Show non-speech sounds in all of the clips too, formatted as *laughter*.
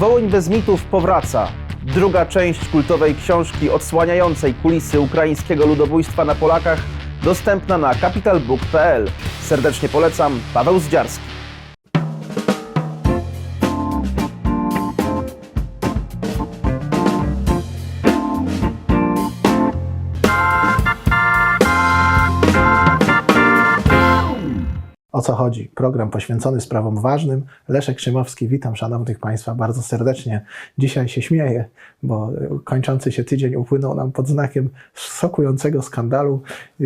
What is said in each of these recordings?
Wołyń bez mitów powraca. Druga część kultowej książki odsłaniającej kulisy ukraińskiego ludobójstwa na Polakach dostępna na capitalbook.pl. Serdecznie polecam, Paweł Zdziarski. O co chodzi? Program poświęcony sprawom ważnym. Leszek Szymowski, witam szanownych Państwa bardzo serdecznie. Dzisiaj się śmieję, bo kończący się tydzień upłynął nam pod znakiem szokującego skandalu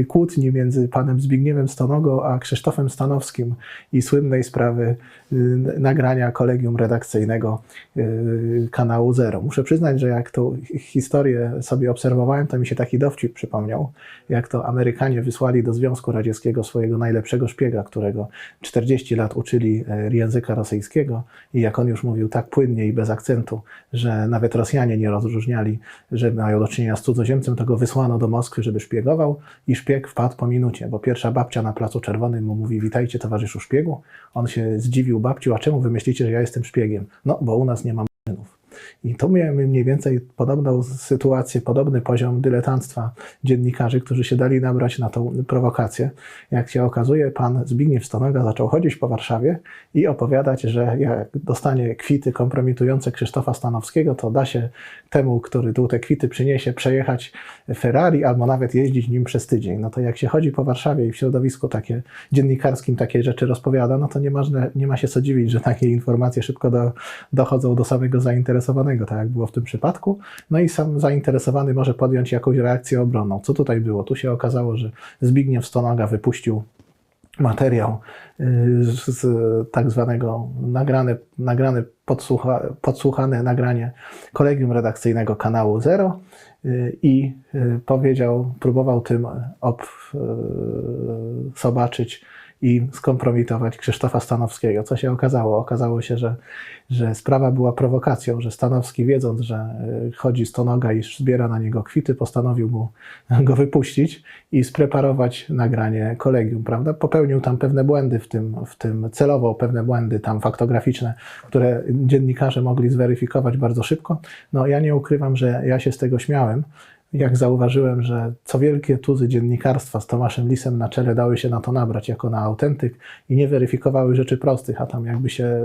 kłótni między panem Zbigniewem Stonogo a Krzysztofem Stanowskim i słynnej sprawy y, nagrania kolegium redakcyjnego y, kanału Zero. Muszę przyznać, że jak tą historię sobie obserwowałem, to mi się taki dowcip przypomniał, jak to Amerykanie wysłali do Związku Radzieckiego swojego najlepszego szpiega, którego 40 lat uczyli e, języka rosyjskiego i jak on już mówił tak płynnie i bez akcentu, że nawet Rosjanie nie rozróżniali, że mają do czynienia z cudzoziemcem, to go wysłano do Moskwy, żeby szpiegował i szpieg wpadł po minucie, bo pierwsza babcia na Placu Czerwonym mu mówi witajcie towarzyszu szpiegu. On się zdziwił babciu, a czemu wy myślicie, że ja jestem szpiegiem? No, bo u nas nie ma maszynów. I tu miałem mniej więcej podobną sytuację, podobny poziom dyletanstwa dziennikarzy, którzy się dali nabrać na tą prowokację. Jak się okazuje, pan Zbigniew Stonoga zaczął chodzić po Warszawie i opowiadać, że jak dostanie kwity kompromitujące Krzysztofa Stanowskiego, to da się temu, który tu te kwity przyniesie, przejechać Ferrari albo nawet jeździć nim przez tydzień. No to jak się chodzi po Warszawie i w środowisku takie dziennikarskim takie rzeczy rozpowiada, no to nie, nie ma się co dziwić, że takie informacje szybko do, dochodzą do samego zainteresowanego, tak jak było w tym przypadku. No i sam zainteresowany może podjąć jakąś reakcję obronną. Co tutaj było? Tu się okazało, że Zbigniew Stonoga wypuścił materiał y, z, tak zwanego nagrane, nagrane podsłucha, podsłuchane nagranie kolegium redakcyjnego kanału Zero y, i y, powiedział, próbował tym ob, zobaczyć i skompromitować Krzysztofa Stanowskiego. Co się okazało? Okazało się, że, że sprawa była prowokacją, że Stanowski wiedząc, że y, chodzi Stonoga i zbiera na niego kwity, postanowił mu *laughs* go wypuścić i spreparować nagranie kolegium, prawda? Popełnił tam pewne błędy w tym, w tym celowo pewne błędy tam faktograficzne, które dziennikarze mogli zweryfikować bardzo szybko. No ja nie ukrywam, że ja się z tego śmiałem, jak zauważyłem, że co wielkie tuzy dziennikarstwa z Tomaszem Lisem na czele dały się na to nabrać jako na autentyk i nie weryfikowały rzeczy prostych, a tam jakby się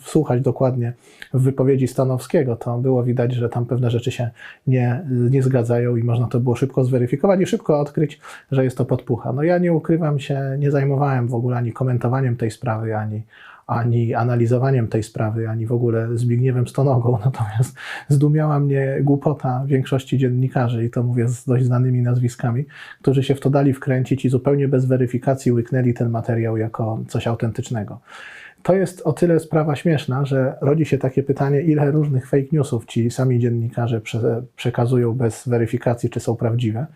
wsłuchać dokładnie w wypowiedzi Stanowskiego, to było widać, że tam pewne rzeczy się nie, nie zgadzają i można to było szybko zweryfikować i szybko odkryć, że jest to podpucha. No ja nie ukrywam się, nie zajmowałem w ogóle ani komentowaniem tej sprawy, ani ani analizowaniem tej sprawy, ani w ogóle Zbigniewem Stonogą. *laughs* Natomiast zdumiała mnie głupota większości dziennikarzy, i to mówię z dość znanymi nazwiskami, którzy się w to dali wkręcić i zupełnie bez weryfikacji łyknęli ten materiał jako coś autentycznego. To jest o tyle sprawa śmieszna, że rodzi się takie pytanie, ile różnych fake newsów ci sami dziennikarze prze, przekazują bez weryfikacji, czy są prawdziwe.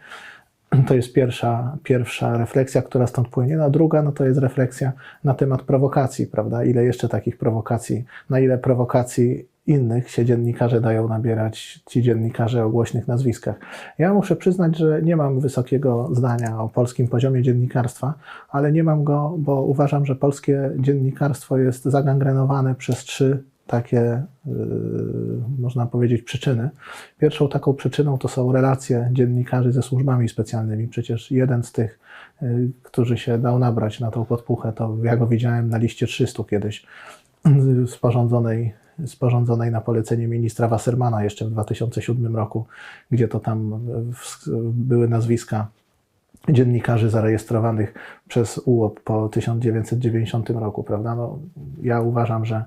To jest pierwsza, pierwsza refleksja, która stąd płynie. A druga, no to jest refleksja na temat prowokacji, prawda? Ile jeszcze takich prowokacji, na ile prowokacji innych się dziennikarze dają nabierać, ci dziennikarze o głośnych nazwiskach. Ja muszę przyznać, że nie mam wysokiego zdania o polskim poziomie dziennikarstwa, ale nie mam go, bo uważam, że polskie dziennikarstwo jest zagangrenowane przez trzy takie, yy, można powiedzieć, przyczyny. Pierwszą taką przyczyną to są relacje dziennikarzy ze służbami specjalnymi. Przecież jeden z tych, yy, którzy się dał nabrać na tą podpuchę, to ja go widziałem na liście 300 kiedyś, yy, sporządzonej, sporządzonej na polecenie ministra Wassermana jeszcze w 2007 roku, gdzie to tam były nazwiska dziennikarzy zarejestrowanych przez UOP po 1990 roku, prawda? No, ja uważam, że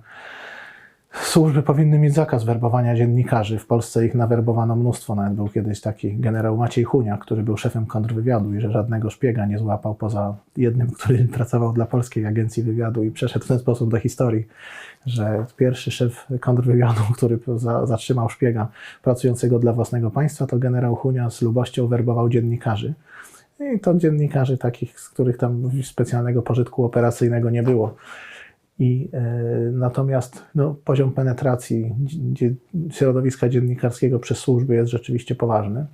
Służby powinny mieć zakaz werbowania dziennikarzy. W Polsce ich nawerbowano mnóstwo. Nawet był kiedyś taki generał Maciej Hunia, który był szefem kontrwywiadu i że żadnego szpiega nie złapał poza jednym, który *laughs* pracował dla Polskiej Agencji Wywiadu i przeszedł w ten sposób do historii, że pierwszy szef kontrwywiadu, *laughs* który za, zatrzymał szpiega pracującego dla własnego państwa, to generał Hunia z lubością werbował dziennikarzy. I to dziennikarzy takich, z których tam specjalnego pożytku operacyjnego nie było. I e, natomiast no, poziom penetracji dzie, środowiska dziennikarskiego przez służby jest rzeczywiście poważny.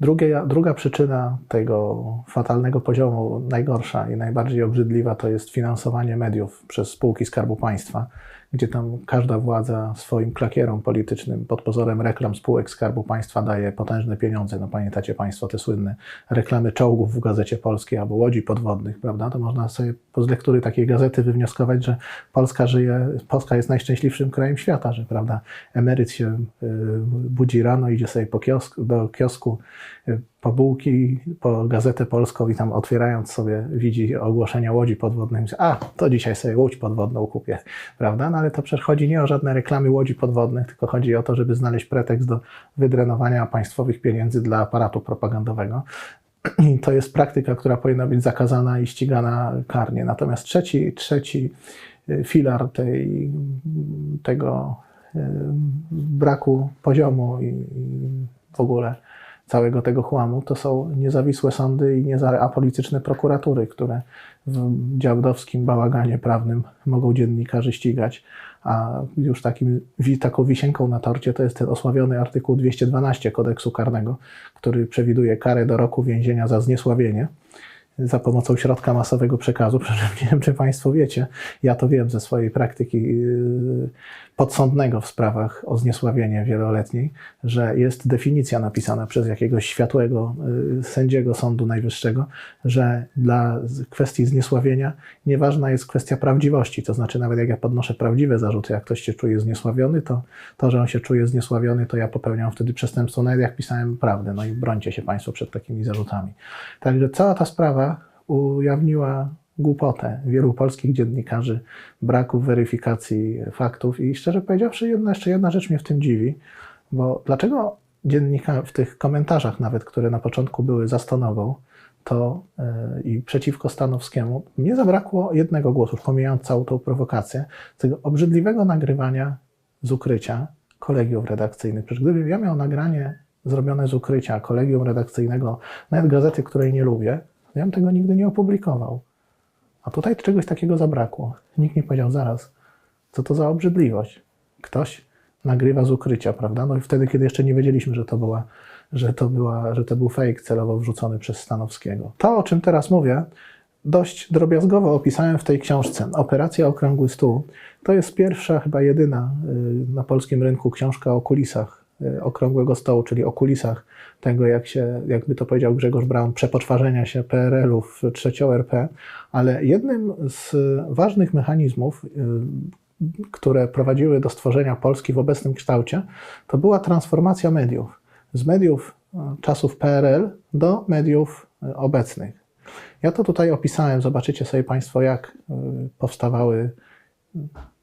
Drugie, druga przyczyna tego fatalnego poziomu, najgorsza i najbardziej obrzydliwa, to jest finansowanie mediów przez spółki Skarbu Państwa, gdzie tam każda władza swoim klakierom politycznym pod pozorem reklam spółek Skarbu Państwa daje potężne pieniądze. No pamiętacie Państwo te słynne reklamy czołgów w Gazecie Polskiej albo łodzi podwodnych, prawda? To można sobie z lektury takiej gazety wywnioskować, że Polska żyje, Polska jest najszczęśliwszym krajem świata, że prawda, emeryt się y, budzi rano, idzie sobie po do kiosku y, po bułki, po Gazetę Polską i tam otwierając sobie widzi ogłoszenia łodzi podwodnych. Myśli, A, to dzisiaj sobie łódź podwodną kupię, prawda? No ale to przecież chodzi nie o żadne reklamy łodzi podwodnych, tylko chodzi o to, żeby znaleźć pretekst do wydrenowania państwowych pieniędzy dla aparatu propagandowego. I to jest praktyka, która powinna być zakazana i ścigana karnie. Natomiast trzeci, trzeci y, filar tej, tego y, braku poziomu i w ogóle całego tego chłamu, to są niezawisłe sądy i nieza- apolityczne prokuratury, które w działdowskim bałaganie prawnym mogą dziennikarzy ścigać, a już takim, taką wisienką na torcie to jest ten osławiony artykuł 212 kodeksu karnego, który przewiduje karę do roku więzienia za zniesławienie za pomocą środka masowego przekazu. *laughs* Przy nie wiem, czy Państwo wiecie, ja to wiem ze swojej praktyki yy, podsądnego w sprawach o zniesławienie wieloletniej, że jest definicja napisana przez jakiegoś światłego yy, sędziego Sądu Najwyższego, że dla kwestii zniesławienia nieważna jest kwestia prawdziwości. To znaczy, nawet jak ja podnoszę prawdziwe zarzuty, jak ktoś się czuje zniesławiony, to to, że on się czuje zniesławiony, to ja popełniam wtedy przestępstwo, nawet jak pisałem prawdę. No i brońcie się Państwo przed takimi zarzutami. Także cała ta sprawa ujawniła głupotę wielu polskich dziennikarzy, braku weryfikacji faktów i szczerze powiedziawszy, jedna, jeszcze jedna rzecz mnie w tym dziwi, bo dlaczego dziennika w tych komentarzach nawet, które na początku były za to yy, i przeciwko Stanowskiemu, mnie zabrakło jednego głosu, pomijając całą tą prowokację, tego obrzydliwego nagrywania z ukrycia kolegiów redakcyjnych. Przecież gdybym ja miał nagranie zrobione z ukrycia kolegium redakcyjnego, nawet gazety, której nie lubię, ja bym tego nigdy nie opublikował. A tutaj czegoś takiego zabrakło. Nikt nie powiedział zaraz, co to za obrzydliwość. Ktoś nagrywa z ukrycia, prawda? No i wtedy, kiedy jeszcze nie wiedzieliśmy, że to była, że to była, że to był fake celowo wrzucony przez Stanowskiego. To, o czym teraz mówię, dość drobiazgowo opisałem w tej książce. Operacja Okrągły Stół to jest pierwsza, chyba jedyna y, na polskim rynku książka o kulisach Okrągłego Stołu, czyli o kulisach tego, jak się, jakby to powiedział Grzegorz Braun, przepoczwarzenia się PRL-u w trzecią RP, ale jednym z ważnych mechanizmów, y, które prowadziły do stworzenia Polski w obecnym kształcie, to była transformacja mediów. Z mediów y, czasów PRL do mediów y, obecnych. Ja to tutaj opisałem, zobaczycie sobie Państwo, jak y, powstawały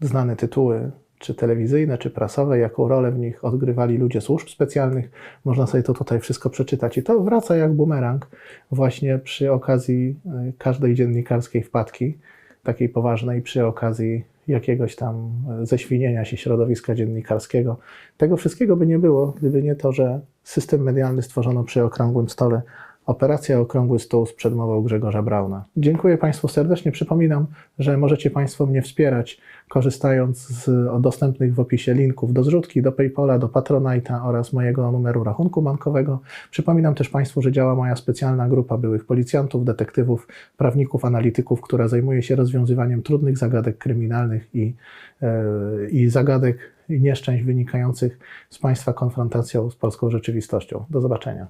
znane tytuły, czy telewizyjne, czy prasowe, jaką rolę w nich odgrywali ludzie służb specjalnych. Można sobie to tutaj wszystko przeczytać. I to wraca jak bumerang właśnie przy okazji y, każdej dziennikarskiej wpadki, takiej poważnej, przy okazji jakiegoś tam y, ześwinienia się środowiska dziennikarskiego. Tego wszystkiego by nie było, gdyby nie to, że system medialny stworzono przy okrągłym stole. Operacja Okrągły Stół z przedmową Grzegorza Brauna. Dziękuję Państwu serdecznie. Przypominam, że możecie Państwo mnie wspierać, korzystając z dostępnych w opisie linków do zrzutki, do PayPala, do Patronite'a oraz mojego numeru rachunku bankowego. Przypominam też Państwu, że działa moja specjalna grupa byłych policjantów, detektywów, prawników, analityków, która zajmuje się rozwiązywaniem trudnych zagadek kryminalnych i, yy, i zagadek i nieszczęść wynikających z Państwa konfrontacją z polską rzeczywistością. Do zobaczenia.